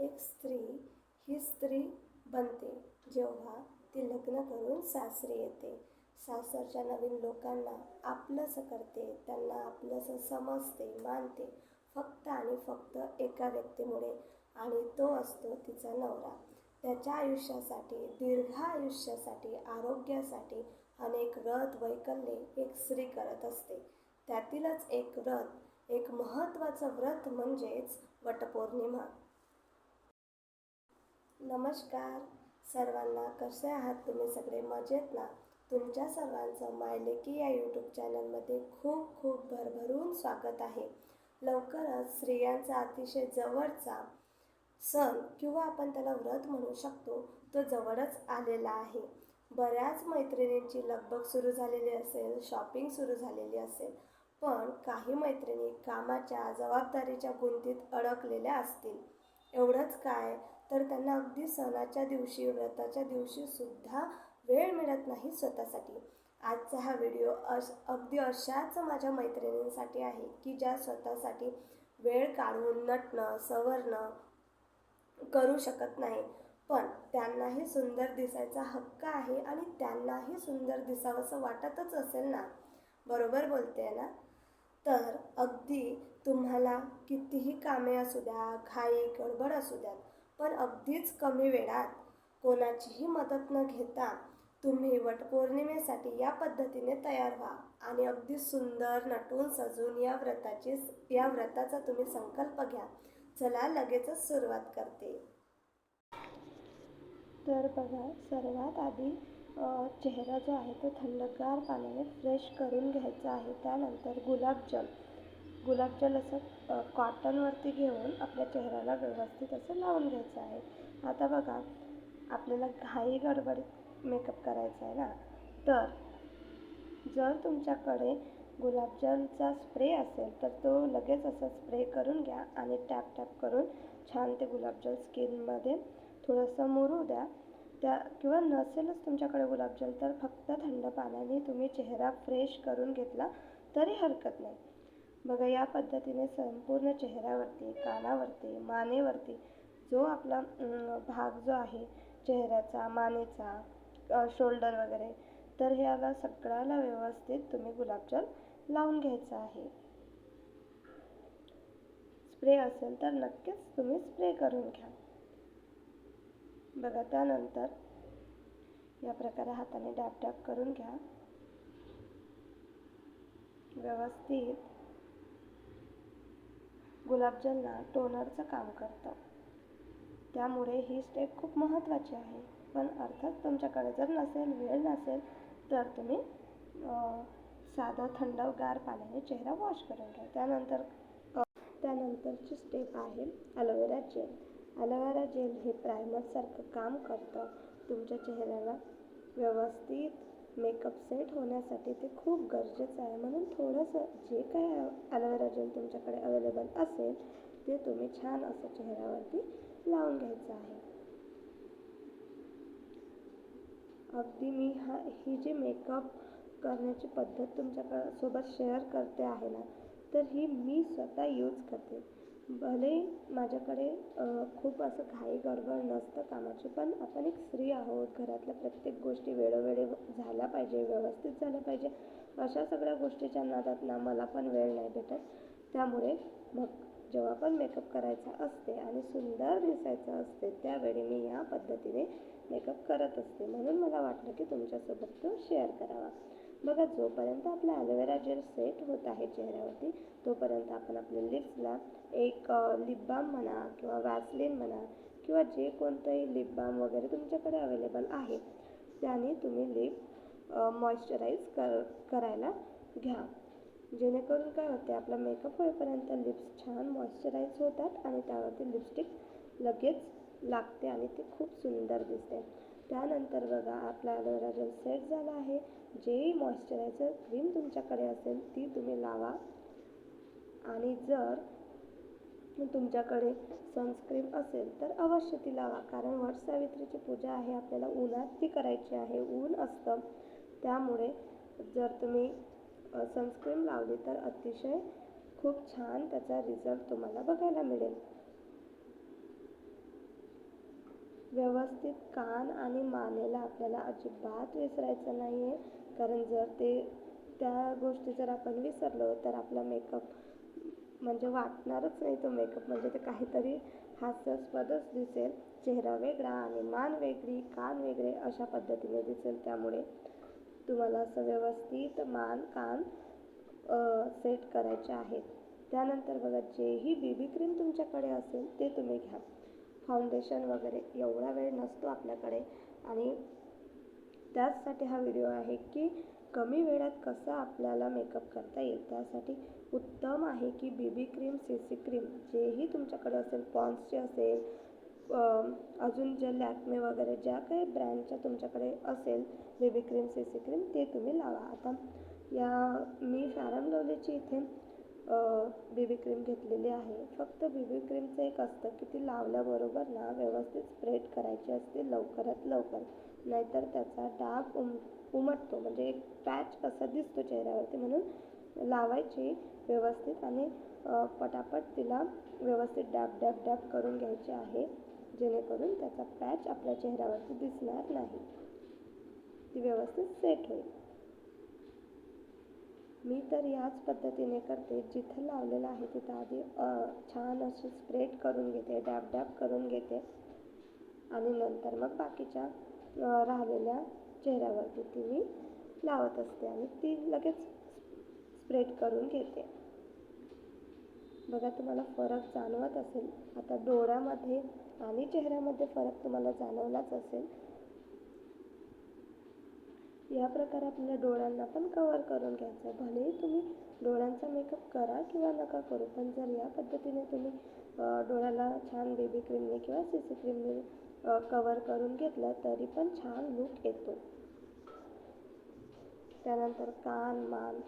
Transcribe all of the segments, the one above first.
एक स्त्री ही स्त्री बनते. जेव्हा ती लग्न करून सासरी येते. सासरच्या नवीन लोकांना आपलंसं करते. त्यांना आपलंसं समजते मानते. फक्त आणि फक्त एका व्यक्तीमुळे आणि तो असतो तिचा नवरा. त्याच्या आयुष्यासाठी दीर्घ आयुष्यासाठी आरोग्यासाठी अनेक व्रत वैकल्ये एक स्त्री करत असते. त्यातीलच एक व्रत एक महत्त्वाचं व्रत म्हणजेच वटपौर्णिमा. नमस्कार. सर्वांना कसे आहात तुम्ही सगळे? मजेत ना? तुमच्या सर्वांचं मायलेकी या यूट्यूब चॅनलमध्ये खूप खूप भरभरून स्वागत आहे. लवकरच स्त्रियांचा अतिशय जवळचा सण किंवा आपण त्याला व्रत म्हणू शकतो तो जवळच आलेला आहे. बऱ्याच मैत्रिणींची लगबग सुरू झालेली असेल शॉपिंग सुरू झालेली असेल पण काही मैत्रिणी कामाच्या जबाबदारीच्या गुंतीत अडकलेल्या असतील. एवढंच काय? तर त्यांना अगदी सणाच्या दिवशी व्रताच्या दिवशीसुद्धा वेळ मिळत नाही स्वतःसाठी. आजचा हा व्हिडिओ अश अगदी अशाच माझ्या मैत्रिणींसाठी आहे की ज्या स्वतःसाठी वेळ काढून नटणं सवरणं करू शकत नाही. पण त्यांनाही सुंदर दिसायचा हक्क आहे आणि त्यांनाही सुंदर दिसावंसं वाटतच असेल ना? बरोबर बोलते ना? तर अगदी तुम्हाला कितीही कामे असू द्या घाई गडबड असू द्यात पण अगदीच कमी वेळात कोणाचीही मदत न घेता तुम्ही वटपौर्णिमेसाठी या पद्धतीने तयार व्हा आणि अगदी सुंदर नटून सजून या व्रताची या व्रताचा तुम्ही संकल्प घ्या. चला लगेचच सुरुवात करते. तर बघा सर्वात आधी चेहरा जो आहे तो थंडगार पाण्याने फ्रेश करून घ्यायचा आहे. त्यानंतर गुलाबजल गुलाबजल असं कॉटनवरती घेऊन आपल्या चेहऱ्याला व्यवस्थित असं लावून घ्यायचं आहे. आता बघा आपल्याला घाई गडबडीत मेकअप करायचा आहे ना? तर जर तुमच्याकडे गुलाबजलचा स्प्रे असेल तर तो लगेच असं स्प्रे करून घ्या आणि टॅप टॅप करून छान ते गुलाबजल स्किनमध्ये थोडंसं मुरू द्या. त्या किंवा नसेलच तुमच्याकडे गुलाबजल तर फक्त थंड पाण्याने तुम्ही चेहरा फ्रेश करून घेतला तरी हरकत नाही. बघा या पद्धतीने संपूर्ण चेहऱ्यावरती कानावरती मानेवरती जो आपला भाग जो आहे चेहऱ्याचा मानेचा शोल्डर वगैरे तर ह्याला सगळ्याला व्यवस्थित तुम्ही गुलाबजल लावून घ्यायचा आहे. स्प्रे असेल तर नक्कीच तुम्ही स्प्रे करून घ्या. बघा त्यानंतर या प्रकारे हाताने डॅप डॅप करून घ्या. व्यवस्थित गुलाबजलना टोनरचं काम करतं. त्यामुळे ही स्टेप खूप महत्त्वाची आहे. पण अर्थात तुमच्याकडे जर नसेल वेळ नसेल तर तुम्ही साधं थंडगार पाण्याने चेहरा वॉश करून घ्या. त्यानंतर त्यानंतरची स्टेप आहे ॲलोवेरा जेल ॲलोवेरा जेल हे प्रायमरसारखं काम करतं. तुमच्या चेहऱ्याला व्यवस्थित मेकअप सेट होण्यासाठी ते खूप गरजेचं आहे. म्हणून थोडंसं जे काही ॲलोवेरा जेल तुमच्याकडे अवेलेबल असेल ते तुम्ही छान असं चेहऱ्यावरती लावून घ्यायचं आहे. अगदी मी हा ही जी मेकअप करण्याची पद्धत तुमच्याकडं सोबत शेअर करते आहे ना तर ही मी स्वतः यूज करते. भले माझ्याकडे खूप असं घाई गडबड नसतं कामाची पण आपण एक स्त्री आहोत. घरातल्या प्रत्येक गोष्टी वेळोवेळी झाल्या पाहिजे व्यवस्थित झाल्या पाहिजे. अशा सगळ्या गोष्टीच्या नादात ना मला पण वेळ नाही भेटत. त्यामुळे मग जेव्हा पण मेकअप करायचा असते आणि सुंदर दिसायचं असते त्यावेळी मी या पद्धतीने मेकअप करत असते. म्हणून मला वाटलं की तुमच्यासोबत तो शेअर करावा. बघा जोपर्यंत आपला ॲलोवेरा जेल सेट होत आहे चेहऱ्यावरती तोपर्यंत आपण आपल्या लिप्सला एक लिप बाम म्हणा किंवा वॅसलिन म्हणा किंवा जे कोणतंही लिप बाम वगैरे तुमच्याकडे अवेलेबल आहे त्याने तुम्ही लिप मॉइश्चराईज कर करायला घ्या. जेणेकरून काय होते आपला मेकअप होईपर्यंत लिप्स छान मॉइश्चराईज होतात आणि त्यावरती लिपस्टिक लगेच लागते आणि ती खूप सुंदर दिसते. त्यानंतर बघा आपला ॲलोवेरा जेल सेट झाला आहे. जेही मॉइश्चरायझर क्रीम तुमच्याकडे असेल ती तुम्ही लावा. आणि जर तुमच्याकडे सनस्क्रीम असेल तर अवश्य ती लावा. कारण वट सावित्रीची पूजा आहे आपल्याला उन्हात ती करायची आहे. ऊन असतं. त्यामुळे जर तुम्ही सनस्क्रीम लावली तर अतिशय खूप छान त्याचा रिझल्ट तुम्हाला बघायला मिळेल. व्यवस्थित कान आणि मानेला आपल्याला अजिबात विसरायचं नाही आहे कारण जर ते त्या गोष्टी जर आपण विसरलो तर आपला मेकअप म्हणजे वाटणारच नाही तो मेकअप म्हणजे ते काहीतरी हास्यास्पदच दिसेल. चेहरा वेगळा आणि मान वेगळी कान वेगळे अशा पद्धतीने दिसेल. त्यामुळे तुम्हाला असं व्यवस्थित मान कान सेट करायचे आहेत. त्यानंतर बघा जेही बी बी क्रीम तुमच्याकडे असेल ते तुम्ही घ्या. फाउंडेशन वगैरे एवढा वेळ नसतो आपल्याकडे. आणि त्याचसाठी हा व्हिडिओ आहे की कमी वेळात कसं आपल्याला मेकअप करता येईल. त्यासाठी उत्तम आहे की baby cream C C cream जेही तुमच्याकडे असेल पॉन्सचे असेल अजून जे लॅक्मे वगैरे ज्या काही ब्रँडच्या तुमच्याकडे असेल baby cream C C cream ते तुम्ही लावा. आता या मी फॅरम लवलीची इथे बेबी क्रीम घेतलेली आहे. फक्त बेबी क्रीमचं एक असतं की ती लावल्याबरोबर ना व्यवस्थित स्प्रेड करायची असते लवकरात लवकर. नाहीतर त्याचा डाग उम उमटतो. म्हणजे एक पॅच असा दिसतो चेहऱ्यावरती म्हणून लावायची व्यवस्थित आणि पटापट तिला व्यवस्थित डॅब डॅब डॅब करून घ्यायची आहे. जेणेकरून त्याचा पॅच आपल्या चेहऱ्यावरती दिसणार नाही. ती व्यवस्थित सेट होईल. मी तर याच पद्धतीने करते. जिथं लावलेलं आहे तिथं आधी छान अशी स्प्रेड करून घेते डॅब डॅब करून घेते. आणि नंतर मग बाकीच्या राहिलेल्या चेहऱ्यावरती ती मी लावत असते आणि ती लगेच स्प्रेड करून घेते. बघा तुम्हाला फरक जाणवत असेल. आता डोळ्यामध्ये आणि चेहऱ्यामध्ये फरक तुम्हाला जाणवलाच असेल. या प्रकारे आपल्या डोळ्यांना पण कवर करून घ्यायचं आहे. भलेही तुम्ही डोळ्यांचा मेकअप करा किंवा नका करू पण जर या पद्धतीने तुम्ही डोळ्याला छान बेबी क्रीमने किंवा सी सी क्रीमने कवर करून घेतलं तरी पण छान लूक येतो. त्यानंतर कान मान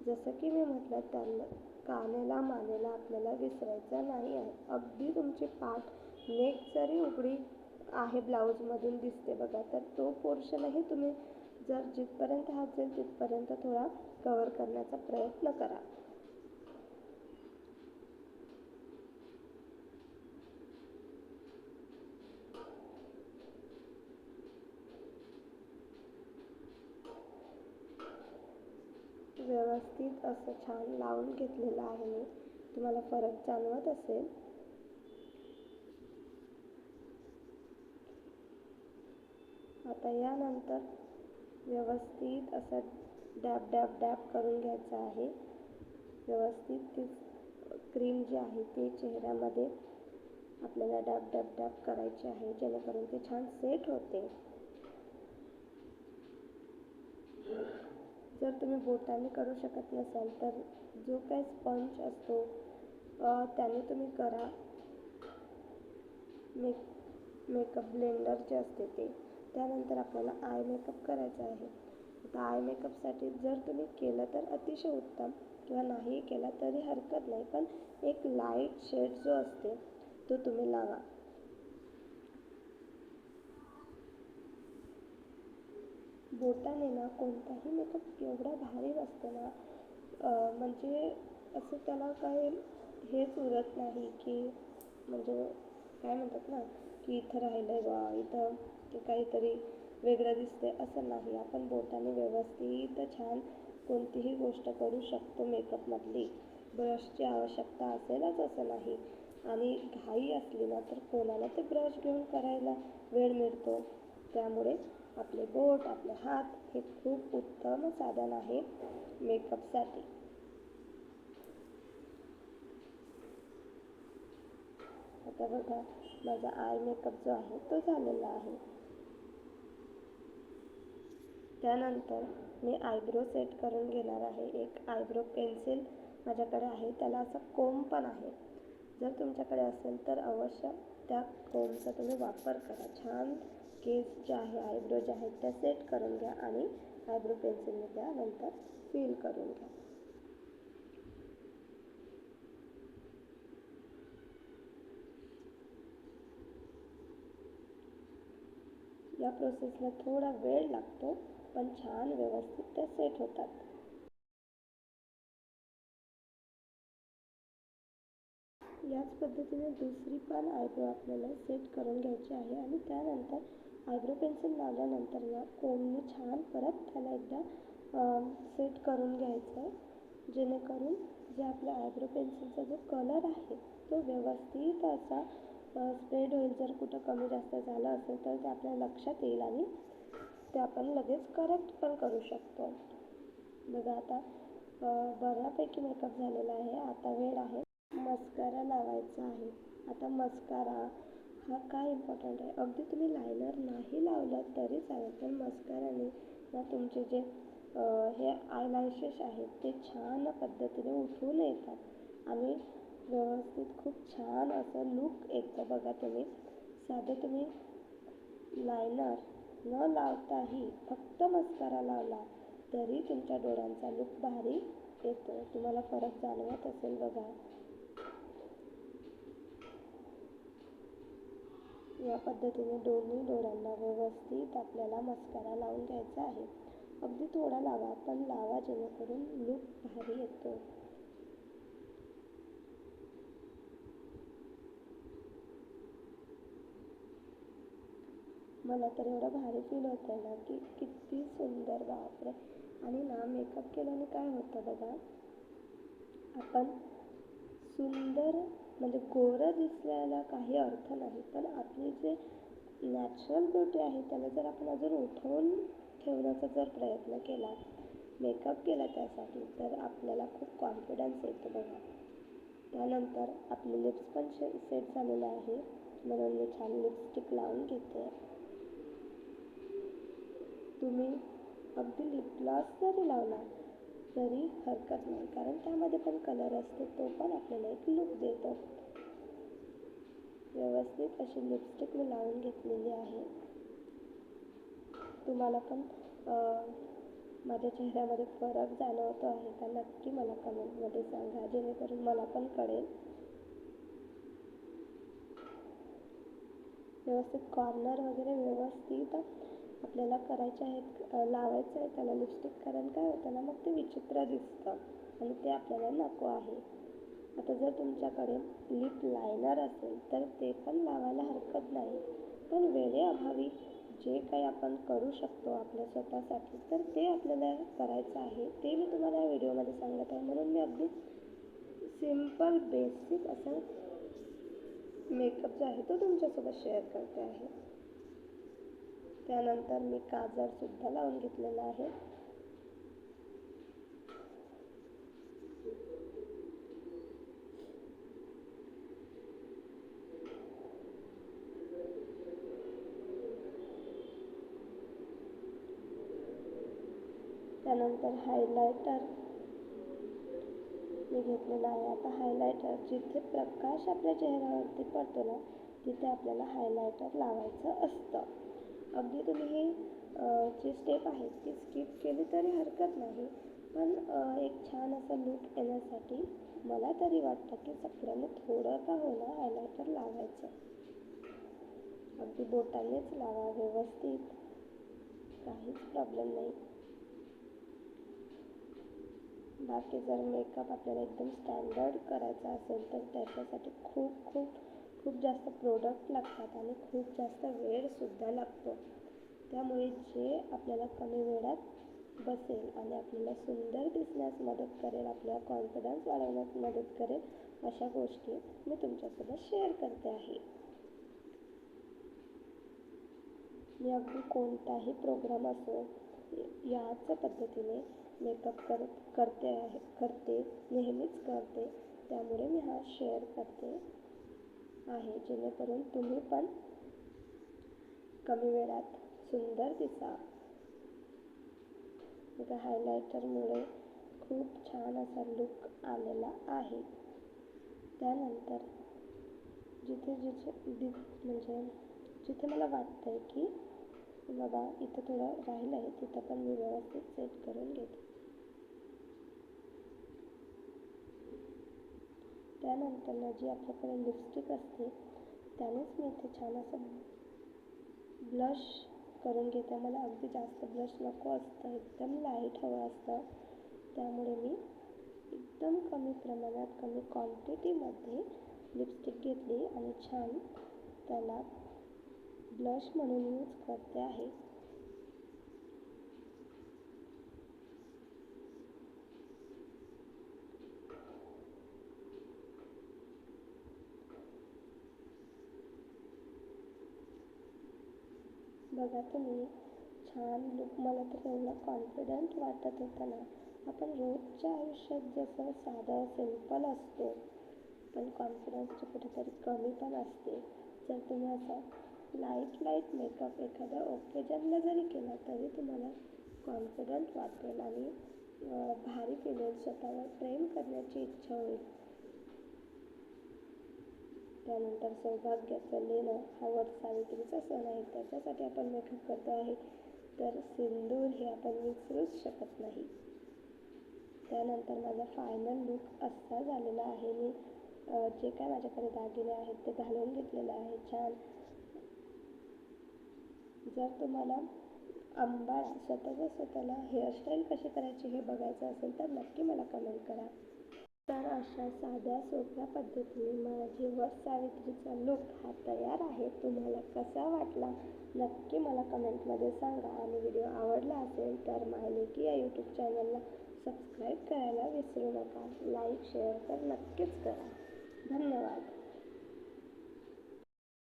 जसं की मी म्हटलं त्यांना कानेला मानेला आपल्याला विसरायचं नाही आहे. अगदी तुमची पाठ नेक जरी उघडी आहे ब्लाऊजमधून दिसते बघा तर तो पोर्शनही तुम्ही जर जिथपर्यंत हात जाईल तिथपर्यंत थोडा कवर करण्याचा प्रयत्न करा व्यवस्थित असं छान लावून घेतलेलं आहे मी. तुम्हाला फरक जाणवत असेल. आता यानंतर व्यवस्थित असं डॅब डॅब डॅब करून घ्यायचं आहे. व्यवस्थित ती क्रीम जी आहे ती चेहऱ्यामध्ये आपल्याला डॅब डॅब डॅब करायची आहे जेणेकरून ते छान सेट होते. जर तुम्ही बोटाने करू शकत नसाल तर जो काही स्पंज असतो त्याने तुम्ही करा. मेक मेकअप ब्लेंडर जे असते ते. त्यानंतर आपल्याला आय मेकअप करायचा आहे. आता आय मेकअपसाठी जर तुम्ही केलं तर अतिशय उत्तम किंवा नाही केला तरी हरकत नाही. पण एक लाइट शेड जो असते तो तुम्ही लावा. बोटाने ना कोणताही मेकअप एवढा भारी असतो ना म्हणजे असं त्याला काय हेच उरत नाही की म्हणजे काय म्हणतात ना की इथं राहिलं आहे बा इथं ते काहीतरी वेगळं दिसते असं नाही. आपण बोटाने व्यवस्थित छान कोणतीही गोष्ट करू शकतो मेकअपमधली ब्रशची आवश्यकता असेलच असं नाही. आणि घाई असली ना तर कोणाला ते ब्रश घेऊन करायला वेळ मिळतो. त्यामुळे आपले बोट आपले हात हे खूप उत्तम साधन आहे मेकअपसाठी. आता बघा माझा आय मेकअप जो आहे तो झालेला आहे. त्यानंतर मी आयब्रो सेट करून घेणार आहे. एक आयब्रो पेन्सिल माझ्याकडे आहे. त्याला असा कोम पण आहे. जर तुमच्याकडे असेल तर अवश्य त्या कोमचा तुम्ही वापर करा. छान केस जे आहे आयब्रो जे आहेत त्या सेट करून घ्या आणि आयब्रो पेन्सिलने त्यानंतर फिल करून घ्या. या प्रोसेसला थोडा वेळ लागतो पण छान व्यवस्थित त्या सेट होतात. याच पद्धतीने दुसरी पण आयब्रो आपल्याला सेट करून घ्यायची आहे आणि त्यानंतर आयब्रो पेन्सिल लावल्यानंतर ना कोणने छान परत त्याला एकदा सेट करून घ्यायचं आहे जेणेकरून जे आपल्या आयब्रो पेन्सिलचा जो कलर आहे तो व्यवस्थित असा स्प्रेड होईल. जर कुठं कमी जास्त झालं असेल तर ते आपल्या लक्षात येईल आणि ते आपण लगेच करेक्ट पण करू शकतो. बघा आता बऱ्यापैकी मेकअप झालेला आहे. आता वेळ आहे. मस्कारा लावायचा आहे. आता मस्कारा हा काय इम्पॉर्टंट आहे? अगदी तुम्ही लायनर नाही लावलं तरी चालेल पण मस्काराने ना तुमचे जे हे आयलायशेस आहेत ते छान पद्धतीने उठून येतात. आणि व्यवस्थित खूप छान असं लुक येतं बघा तुम्ही. साधं तुम्ही लायनर न लावताही फक्त मस्कारा लावला तरी तुमच्या डोळ्यांचा लुक भारी येतो. तुम्हाला फरक जाणवत असेल बघा. या पद्धतीने दोन्ही डोळ्यांना व्यवस्थित आपल्याला मस्कारा लावून घ्यायचा आहे. अगदी थोडा लावा पण लावा जेणेकरून लूप भारी येतो. मला तर एवढं भारी फील होतं आहे ना की किती सुंदर बापरे! आणि ना मेकअप केल्याने काय होतं बघा? आपण सुंदर म्हणजे गोरं दिसल्याला काही अर्थ नाही पण आपली जे नॅचरल ब्युटी आहे त्याला जर आपण अजून उठवून ठेवण्याचा जर प्रयत्न केला मेकअप केला त्यासाठी तर आपल्याला खूप कॉन्फिडन्स येतो बघा. त्यानंतर आपले लिप्स पण शे सेट झालेले आहे. म्हणून मी छान लिपस्टिक लावून घेते. तुम्ही अगदी लिप ग्लॉस जरी लावला तरी हरकत नाही कारण त्यामध्ये पण कलर असतो तो पण आपल्याला एक लुक देतो. व्यवस्थित अशी लिपस्टिक मी लावून घेतलेली आहे. तुम्हाला पण माझ्या चेहऱ्यामध्ये फरक जाणवतो आहे का? नक्की मला कमेंटमध्ये सांगा जेणेकरून मला पण कळेल. व्यवस्थित कॉर्नर वगैरे व्यवस्थित आपल्याला करायचे आहेत लावायचं आहे त्याला लिपस्टिक कारण काय होतं ना मग ते विचित्र दिसतं आणि ते आपल्याला नको आहे. आता जर तुमच्याकडे लिप लायनर असेल तर ते पण लावायला हरकत नाही. पण वेळेअभावी जे काही आपण करू शकतो आपल्या स्वतःसाठी तर ते आपल्याला करायचं आहे. ते मी तुम्हाला या व्हिडिओमध्ये सांगत आहे. म्हणून मी अगदी सिंपल बेसिक असं मेकअप जो आहे तो तुमच्यासोबत शेअर करते आहे. त्यानंतर मी काजळसुद्धा लावून घेतलेला आहे. त्यानंतर हायलायटर मी घेतलेला आहे. आता हायलायटर जिथे प्रकाश आपल्या चेहऱ्यावरती पडतो ना तिथे आपल्याला हायलायटर लावायचं असतं. अगदी तुम्ही ही जी स्टेप आहे ती स्किप केली तरी हरकत नाही. पण एक छान असा लुक येण्यासाठी मला तरी वाटतं की सगळ्यांनी थोडं का होणार हायलायटर लावायचं. अगदी बोटानेच लावा व्यवस्थित. काहीच प्रॉब्लेम नाही. बाकी जर मेकअप आपल्याला एकदम स्टँडर्ड करायचा असेल तर त्याच्यासाठी खूप खूप खूप जास्त प्रोडक्ट लागतात आणि खूप जास्त वेळसुद्धा लागतो. त्यामुळे जे आपल्याला कमी वेळात बसेल आणि आपल्याला सुंदर दिसण्यास मदत करेल आपला कॉन्फिडन्स वाढवण्यास मदत करेल अशा गोष्टी मी तुमच्यासोबत शेअर करते आहे. मी अगदी कोणताही प्रोग्राम असो याच पद्धतीने मेकअप करत करते आहे करते नेहमीच करते. त्यामुळे मी हा शेअर करते. आहे जेणेकरून तुम्ही पण कमी वेळात सुंदर दिसा बघा हायलायटरमुळे खूप छान असा लुक आलेला आहे. त्यानंतर जिथे जिथे दि म्हणजे जिथे मला वाटतं आहे की बाबा इथं थोडं राहिलं आहे तिथं पण मी व्यवस्थित सेट करून घेते. त्यानंतर जी आपल्याकडे लिपस्टिक असते. त्यानेच मी इथे छान असं ब्लश करून घेते. मला अगदी जास्त ब्लश नको असतं. एकदम लाइट हवं असतं. त्यामुळे मी एकदम कमी प्रमाणात कमी क्वांटिटीमध्ये लिपस्टिक घेतली आणि छान त्याला ब्लश म्हणून यूज करते आहे. बघा तुम्ही. छान लुक मला तर एवढा कॉन्फिडंट वाटत होता ना. आपण रोजच्या आयुष्यात जसं साधं सिंपल असतो पण कॉन्फिडन्सची कुठेतरी कमी पण असते. जर तुम्ही असा लाइट लाइट मेकअप एखाद्या ओकेजनला जरी केला तरी तुम्हाला कॉन्फिडंट वाटेल आणि भारी फील स्वतःवर प्रेम करण्याची इच्छा होईल. त्यानंतर सौभाग्याचं लेणं हा वट सावित्रीचा सण आहे. त्याच्यासाठी आपण मेकअप करतो आहे. तर सिंदूर हे आपण विसरूच शकत नाही. त्यानंतर माझा फायनल लुक असा झालेला आहे. मी जे काय माझ्याकडे दागिने आहेत ते घालून घेतलेले आहे. छान. जर तुम्हाला आंबाळा स्वतःच्या स्वतःला हेअरस्टाईल कशी करायची हे बघायचं असेल तर नक्की मला कमेंट करा. तर अशा साध्या सोप्या पद्धतीने माझी वट सावित्रीचा लुक हा तयार आहे. तुम्हाला कसा वाटला? नक्की मला कमेंटमध्ये सांगा. आणि व्हिडिओ आवडला असेल तर मायलेकी या यूट्यूब चॅनलला सबस्क्राईब करायला विसरू नका. लाईक शेअर तर नक्कीच करा. धन्यवाद.